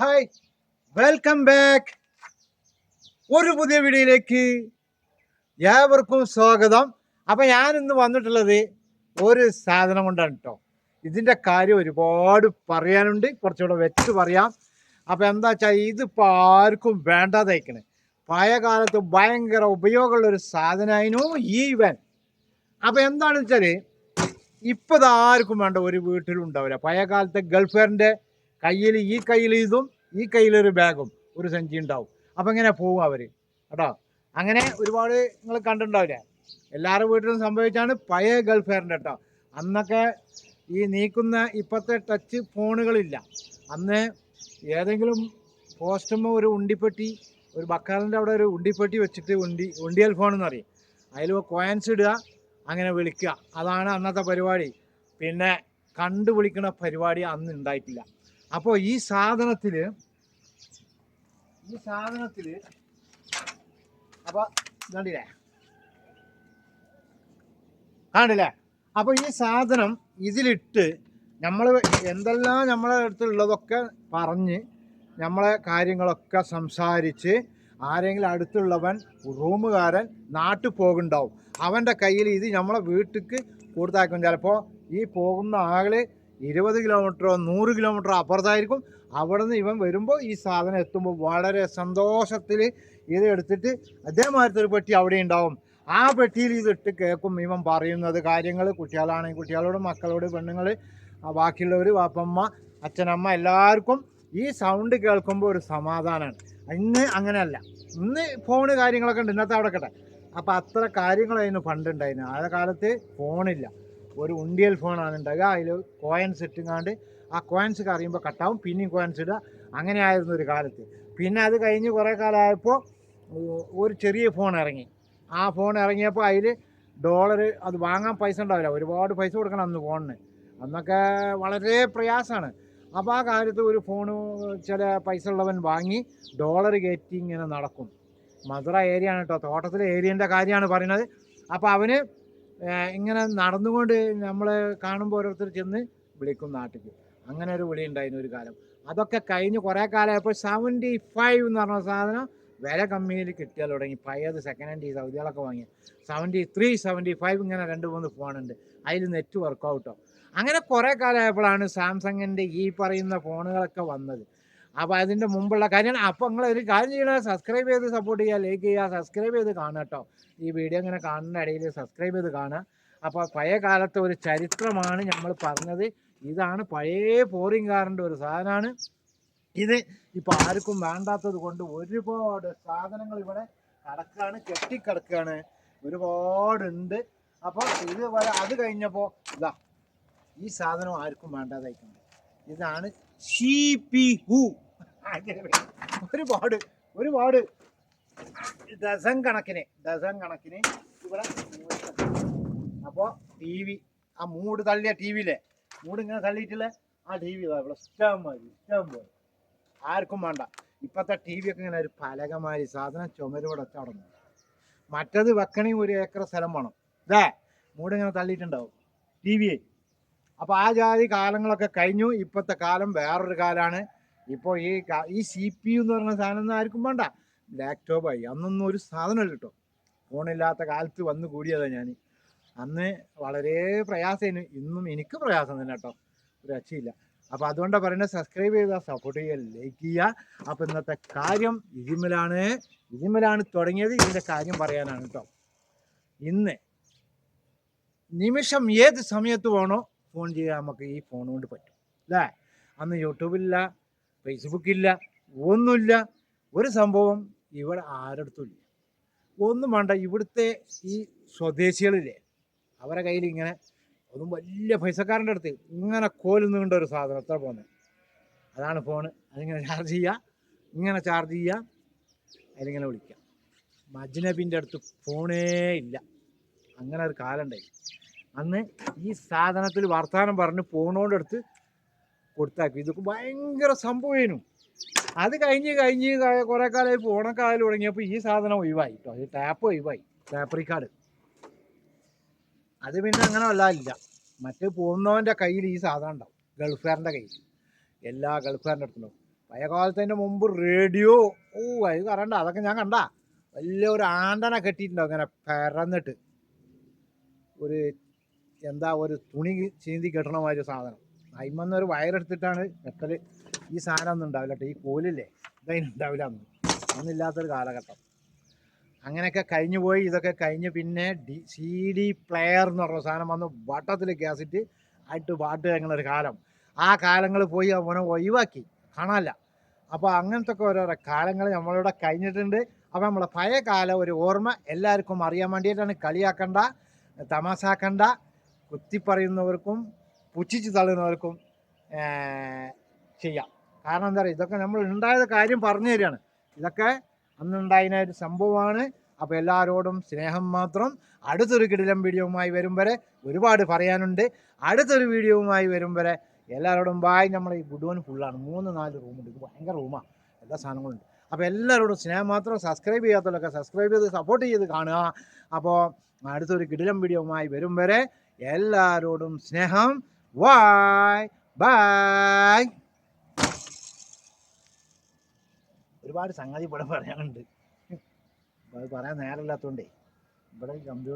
Hi welcome back ഒരു പുതിയ വീഡിയോയിലേക്ക് ഏവർക്കും സ്വാഗതം. അപ്പം ഞാൻ ഇന്ന് വന്നിട്ടുള്ളത് ഒരു സാധനം കൊണ്ടാണ് കേട്ടോ ഇതിന്റെ കാര്യം ഒരുപാട് പറയാനുണ്ട്. കുറച്ചുകൂടെ വെച്ച് പറയാം. അപ്പം എന്താ വെച്ചാൽ ഇതിപ്പോൾ ആർക്കും വേണ്ടാതായിക്കണേ പഴയ കാലത്ത് ഭയങ്കര ഉപയോഗമുള്ള ഒരു സാധനമായിരുന്നു ഈ ഇവൻ അപ്പം എന്താണെന്ന് വെച്ചാൽ ഇപ്പോൾ ഇത് ആർക്കും വേണ്ട ഒരു വീട്ടിലും ഉണ്ടാവില്ല. പഴയ കാലത്തെ ഗൾഫുകാരന്റെ കയ്യിൽ ഈ കയ്യിൽ ഇതും ഈ കയ്യിലൊരു ബാഗും ഒരു സഞ്ചി ഉണ്ടാവും. അപ്പം ഇങ്ങനെ പോവും അവർ കേട്ടോ? അങ്ങനെ ഒരുപാട് നിങ്ങൾ കണ്ടിട്ടുണ്ടാവില്ല? എല്ലാവരുടെ വീട്ടിലും സംഭവിച്ചാണ് പഴയ ഗൾഫെയറിന്റെ കേട്ടോ അന്നൊക്കെ ഈ നീക്കുന്ന ഇപ്പോഴത്തെ ടച്ച് ഫോണുകളില്ല. അന്ന് ഏതെങ്കിലും പോസ്റ്റുമ്പോൾ ഒരു ഉണ്ടിപ്പെട്ടി ഒരു ബക്കാലിന്റെ അവിടെ ഒരു ഉണ്ടിപ്പെട്ടി വെച്ചിട്ട് ഉണ്ടി ഉണ്ടിയൽ ഫോൺ എന്ന് പറയും. അതിൽ കോയൻസ് ഇടുക അങ്ങനെ വിളിക്കുക. അതാണ് അന്നത്തെ പരിപാടി. പിന്നെ കണ്ടു വിളിക്കുന്ന പരിപാടി അന്ന് ഉണ്ടായിട്ടില്ല. അപ്പോൾ ഈ സാധനത്തിൽ ഈ സാധനത്തിൽ അപ്പോൾ കണ്ടില്ലേ? കാണില്ലേ അപ്പോൾ ഈ സാധനം ഇതിലിട്ട് നമ്മൾ എന്തെല്ലാം നമ്മളെ അടുത്തുള്ളതൊക്കെ പറഞ്ഞ് നമ്മളെ കാര്യങ്ങളൊക്കെ സംസാരിച്ച് ആരെങ്കിലും അടുത്തുള്ളവൻ റൂമുകാരൻ നാട്ടിൽ പോകുന്നുണ്ടാവും. അവന്റെ കയ്യിൽ ഇത് നമ്മളെ വീട്ടിലേക്ക് കൊടുത്താക്കും ചിലപ്പോൾ ഈ പോകുന്ന ആൾ ഇരുപത് കിലോമീറ്ററോ നൂറ് കിലോമീറ്ററോ അപ്പുറത്തായിരിക്കും. അവിടെ നിന്ന് ഇവൻ വരുമ്പോൾ ഈ സാധനം എത്തുമ്പോൾ വളരെ സന്തോഷത്തിൽ ഇത് എടുത്തിട്ട് അതേമാതിരത്തെ ഒരു പെട്ടി അവിടെ ഉണ്ടാവും. ആ പെട്ടിയിൽ ഇതിട്ട് കേൾക്കും ഇവൻ പറയുന്നത് കാര്യങ്ങൾ. കുട്ടികളാണെങ്കിൽ കുട്ടികളോട് മക്കളോട് പെണ്ണുങ്ങൾ ബാക്കിയുള്ളവർ വാപ്പമ്മ അച്ഛനമ്മ എല്ലാവർക്കും ഈ സൗണ്ട് കേൾക്കുമ്പോൾ ഒരു സമാധാനമാണ് ഇന്ന് അങ്ങനെയല്ല. ഇന്ന് ഫോണ് കാര്യങ്ങളൊക്കെ ഉണ്ട്. ഇന്നത്തെ അവിടെ കട്ടെ. അപ്പോൾ അത്ര കാര്യങ്ങളായിരുന്നു പണ്ടുണ്ടായിരുന്നു ആ കാലത്ത് ഫോണില്ല ഒരു ഉണ്ടിയൽ ഫോണാണ് ഉണ്ടാകുക അതിൽ കോയിൻസ് ഇട്ടുങ്ങാണ്ട് ആ കോയിൻസ് കറിയുമ്പോൾ കട്ടാവും പിന്നെയും കോയിൻസ് ഇടുക. അങ്ങനെ ആയിരുന്നു ഒരു കാലത്ത്. പിന്നെ അത് കഴിഞ്ഞ് കുറേ കാലമായപ്പോൾ ഒരു ചെറിയ ഫോൺ ഇറങ്ങി. ആ ഫോൺ ഇറങ്ങിയപ്പോൾ അതിൽ ഡോളർ അത് വാങ്ങാൻ പൈസ ഉണ്ടാവില്ല. ഒരുപാട് പൈസ കൊടുക്കണം അന്ന് ഫോണിന് അന്നൊക്കെ വളരെ പ്രയാസമാണ്. അപ്പോൾ ആ കാലത്ത് ഒരു ഫോണ് ചില പൈസ ഉള്ളവൻ വാങ്ങി ഡോളർ കയറ്റി ഇങ്ങനെ നടക്കും. മധുര ഏരിയ ആണ് കേട്ടോ തോട്ടത്തിലെ ഏരിയന്റെ കാര്യമാണ് പറയുന്നത്. അപ്പോൾ അവന് ഇങ്ങനെ നടന്നുകൊണ്ട് നമ്മൾ കാണുമ്പോൾ ഓരോരുത്തർ ചെന്ന് വിളിക്കും നാട്ടിൽ അങ്ങനെ ഒരു വിളി ഉണ്ടായിരുന്നു ഒരു കാലം. അതൊക്കെ കഴിഞ്ഞ് കുറേ കാലമായപ്പോൾ സെവന്റി ഫൈവ് എന്ന് പറഞ്ഞ സാധനം വില കമ്മിയിൽ കിട്ടിയാൽ തുടങ്ങി. പഴയത് സെക്കൻഡ് ഹാൻഡ് ഈ സൗദികളൊക്കെ വാങ്ങി സെവന്റി ത്രീ സെവന്റി ഫൈവ് ഇങ്ങനെ രണ്ട് മൂന്ന് ഫോണുണ്ട് അതിൽ നെറ്റ് വർക്കൗട്ടോ അങ്ങനെ കുറേ കാലമായപ്പോഴാണ് സാംസങ്ങിന്റെ ഈ പറയുന്ന ഫോണുകളൊക്കെ വന്നത്. അപ്പോൾ അതിന്റെ മുമ്പുള്ള കാര്യം. അപ്പോൾ നിങ്ങൾ ഒരു കാര്യം ചെയ്യണം. സബ്സ്ക്രൈബ് ചെയ്ത് സപ്പോർട്ട് ചെയ്യുക ലൈക്ക് ചെയ്യുക സബ്സ്ക്രൈബ് ചെയ്ത് കാണുക കേട്ടോ ഈ വീഡിയോ ഇങ്ങനെ കാണുന്ന ഇടയിൽ സബ്സ്ക്രൈബ് ചെയ്ത് കാണുക. അപ്പോൾ പഴയ കാലത്തെ ഒരു ചരിത്രമാണ് നമ്മൾ പറഞ്ഞത്. ഇതാണ് പഴയ പോറിംഗ് കാറിന്റെ ഒരു സാധനമാണ് ഇത് ഇപ്പോൾ ആർക്കും വേണ്ടാത്തത് കൊണ്ട് ഒരുപാട് സാധനങ്ങൾ ഇവിടെ കിടക്കുകയാണ് കെട്ടിക്കിടക്കുകയാണ് ഒരുപാടുണ്ട്. അപ്പോൾ ഇത് അത് കഴിഞ്ഞപ്പോൾ ഇതാ ഈ സാധനം ആർക്കും വേണ്ടാതായിട്ടുണ്ട്. ഇതാണ് ഷീ പി ഹു. ഒരുപാട് ഒരുപാട് ഡസൻ കണക്കിന് ഡസൻ കണക്കിന് അപ്പോൾ ടി വി ആ മൂട് തള്ളിയ ടി വിയിലെ മൂട് ഇങ്ങനെ തള്ളിയിട്ടില്ലേ? ആ ടി വി ഇഷ്ടം മതി ഇഷ്ടം പോലെ ആർക്കും വേണ്ട. ഇപ്പോഴത്തെ ടി വി ഒക്കെ ഇങ്ങനെ ഒരു പലകമാതിരി സാധനം ചുമരോടെ ചടന്നു മറ്റത് വെക്കണേ ഒരു ഏക്കർ സ്ഥലം വേണം. ഇതേ മൂടിങ്ങനെ തള്ളിയിട്ടുണ്ടാവും. ടി വി അപ്പോൾ ആ ജാതി കാലങ്ങളൊക്കെ കഴിഞ്ഞു. ഇപ്പോഴത്തെ കാലം വേറൊരു കാലമാണ് ഇപ്പോൾ ഈ ഈ സി പി യു എന്ന് പറഞ്ഞ സാധനം ഒന്നും ആർക്കും വേണ്ട. ലാപ്ടോപ്പായി അന്നൊന്നും ഒരു സാധനമല്ല കേട്ടോ. ഫോണില്ലാത്ത കാലത്ത് വന്നു കൂടിയതാണ് ഞാൻ അന്ന് വളരെ പ്രയാസമായിരുന്നു ഇന്നും എനിക്ക് പ്രയാസം തന്നെ കേട്ടോ. ഒരു രക്ഷയില്ല. അപ്പോൾ അതുകൊണ്ടാണ് പറയുന്നത് സബ്സ്ക്രൈബ് ചെയ്യുക സപ്പോർട്ട് ചെയ്യുക ലൈക്ക് ചെയ്യുക അപ്പോൾ ഇന്നത്തെ കാര്യം ഇതിമലാണ് ഇതിമലാണ് തുടങ്ങിയത്. ഇതിന്റെ കാര്യം പറയാനാണ് കേട്ടോ. ഇന്ന് നിമിഷം ഏത് സമയത്ത് വേണോ ഫോൺ ചെയ്യാൻ നമുക്ക് ഈ ഫോൺ കൊണ്ട് പറ്റും. അല്ലേ? അന്ന് യൂട്യൂബില്ല ഫേസ്ബുക്കില്ല ഒന്നുമില്ല. ഒരു സംഭവം ഇവിടെ ആരടുത്തും ഇല്ല. ഒന്നും വേണ്ട ഇവിടുത്തെ ഈ സ്വദേശികളില്ലേ അവരെ കയ്യിൽ ഇങ്ങനെ അതും വലിയ പൈസക്കാരന്റെ അടുത്ത് ഇങ്ങനെ കോലുന്നുകൊണ്ട് ഒരു സാധനം എത്ര പോകുന്നത് അതാണ് ഫോണ്. അതിങ്ങനെ ചാർജ് ചെയ്യുക ഇങ്ങനെ ചാർജ് ചെയ്യുക അതിലിങ്ങനെ വിളിക്കുക. മജ്നബിന്റെ അടുത്ത് ഫോണേ ഇല്ല. അങ്ങനെ ഒരു കാലം ഉണ്ടായി. അന്ന് ഈ സാധനത്തിൽ വർത്തമാനം പറഞ്ഞ് പോണോണ്ട് എടുത്ത് കൊടുത്താക്കി. ഇതൊക്കെ ഭയങ്കര സംഭവമായിരുന്നു അത് കഴിഞ്ഞ് കഴിഞ്ഞ് കുറെ കാലമായി പോണക്കാലം തുടങ്ങിയപ്പോൾ ഈ സാധനം ഒഴിവായി കേട്ടോ ഈ ടാപ്പ് ഒഴിവായി. കാർഡ് അത് പിന്നെ അങ്ങനെ വല്ലാതില്ല. മറ്റേ പോകുന്നവന്റെ കയ്യിൽ ഈ സാധനം ഉണ്ടാവും. ഗൾഫുകാരന്റെ കയ്യിൽ. എല്ലാ ഗൾഫുകാരന്റെ അടുത്തുണ്ടാവും പഴയ കാലത്തതിന്റെ മുമ്പ് റേഡിയോ. ഓ അത് കറണ്ട. അതൊക്കെ ഞാൻ കണ്ട. വലിയ ഒരു ആണ്ടന കെട്ടിയിട്ടുണ്ടാവും അങ്ങനെ പരന്നിട്ട്. ഒരു എന്താ ഒരു തുണി ചീന്തി കെട്ടണ മാതിരി സാധനം. അയിമെന്ന് ഒരു വയറെടുത്തിട്ടാണ് കെട്ടൽ ഈ സാധനം ഒന്നും ഉണ്ടാവില്ല കേട്ടോ. ഈ കോലില്ലേ ഇതതിനുണ്ടാവില്ല അന്ന്. അന്നില്ലാത്തൊരു കാലഘട്ടം. അങ്ങനെയൊക്കെ കഴിഞ്ഞു പോയി. ഇതൊക്കെ കഴിഞ്ഞ് പിന്നെ ഡി സി ഡി പ്ലെയർ എന്ന് പറഞ്ഞ സാധനം വന്ന് വട്ടത്തിൽ ഗ്യാസിറ്റ് ആയിട്ട് പാട്ട് ഞങ്ങളൊരു കാലം. ആ കാലങ്ങൾ പോയി അവനെ ഒഴിവാക്കി. കാണാനില്ല. അപ്പോൾ അങ്ങനത്തെ ഒക്കെ ഓരോരോ കാലങ്ങൾ നമ്മളിവിടെ കഴിഞ്ഞിട്ടുണ്ട്. അപ്പോൾ നമ്മളെ പഴയ കാലം ഒരു ഓർമ്മ എല്ലാവർക്കും അറിയാൻ വേണ്ടിയിട്ടാണ് കളിയാക്കണ്ട തമാശാക്കണ്ട. കുത്തിപ്പറയുന്നവർക്കും പുച്ഛിച്ച് തള്ളുന്നവർക്കും ചെയ്യാം. കാരണം എന്താ പറയുക ഇതൊക്കെ നമ്മൾ ഉണ്ടായത് കാര്യം പറഞ്ഞു തരികയാണ്. ഇതൊക്കെ അന്നുണ്ടായിരുന്ന ഒരു സംഭവമാണ്. അപ്പോൾ എല്ലാവരോടും സ്നേഹം മാത്രം. അടുത്തൊരു കിടിലം വീഡിയോവുമായി വരും വരെ ഒരുപാട് പറയാനുണ്ട്. അടുത്തൊരു വീഡിയോവുമായി വരും വരെ എല്ലാവരോടും ബായ് നമ്മളെ ഈ ഗുഡോൻ ഫുള്ളാണ് മൂന്ന് നാല് റൂമുണ്ട് ഇത് ഭയങ്കര റൂമാണ് എല്ലാ സാധനങ്ങളുണ്ട് അപ്പോൾ എല്ലാവരോടും സ്നേഹം മാത്രം സബ്സ്ക്രൈബ് ചെയ്യാത്തവരൊക്കെ സബ്സ്ക്രൈബ് ചെയ്ത് സപ്പോർട്ട് ചെയ്ത് കാണുക. അപ്പോൾ അടുത്തൊരു കിടിലം വീഡിയോവുമായി വരും വരെ എല്ലാവരോടും സ്നേഹം. വായ് ബായ് ഒരുപാട് സംഗതി ഇവിടെ പറയാനുണ്ട്. അത് പറയാൻ നേരമില്ലാത്തതുകൊണ്ടേ ഇവിടെ കമ്പ്യൂട്ടർ